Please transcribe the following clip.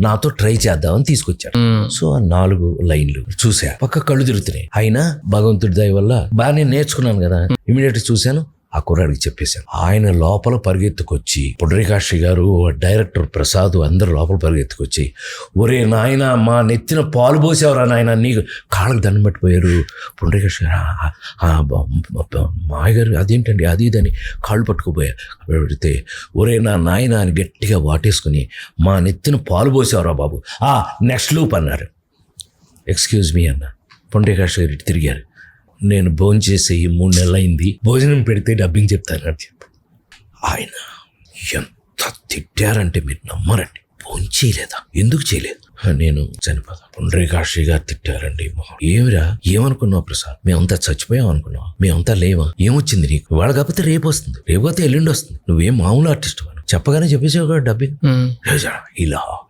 నాతో ట్రై చేద్దామని తీసుకొచ్చాడు. సో ఆ నాలుగు లైన్లు చూసా. పక్క కళ్ళు తిరుగుతున్నాయి. అయినా భగవంతుడి దయ వల్ల బాగా నేను నేర్చుకున్నాను కదా. ఇమీడియట్ చూశాను. ఆ కుర్రాడికి చెప్పేశాను. ఆయన లోపల పరిగెత్తుకొచ్చి పుండరీకాక్షి గారు డైరెక్టర్ ప్రసాద్ అందరు లోపల పరిగెత్తుకొచ్చి ఒరే నాయన మా నెత్తిన పాలు పోసేవరా నాయన నీకు కాళ్ళకి దండం పెట్టిపోయారు. పుండరీకాక్షి గారు మాయగారు అదేంటండి అది ఇదని కాళ్ళు పట్టుకుపోయారు పెడితే ఒరే నా నాయన అని గట్టిగా వాటేసుకుని మా నెత్తిన పాలు పోసేవరా బాబు ఆ నెక్స్ట్ లూప్ అన్నారు. ఎక్స్క్యూజ్ మీ అన్న పొండేకాష్ గారు ఇటు తిరిగారు. నేను భోజనం చేసే ఈ మూడు నెలలు అయింది భోజనం పెడితే డబ్బింగ్ చెప్తాను అని చెప్పి. ఆయన ఎంత తిట్టారంటే మీరు నమ్మరండి. భోజనం చేయలేదా? ఎందుకు చేయలేదు? నేను చనిపోతా. పుండ్రీకాక్షి గారు తిట్టారండి. ఏమిరా? ఏమనుకున్నావు ప్రసాద్? మేమంతా చచ్చిపోయాం అనుకున్నావు? మేమంతా లేవా? ఏమొచ్చింది నీకు? వాళ్ళ కాకపోతే రేపు వస్తుంది. రేపు పోతే ఎల్లుండి వస్తుంది. నువ్వేం మామూలు ఆర్టిస్ట్ చెప్పగానే చెప్పేసావు కదా డబ్బింగ్ ఇలా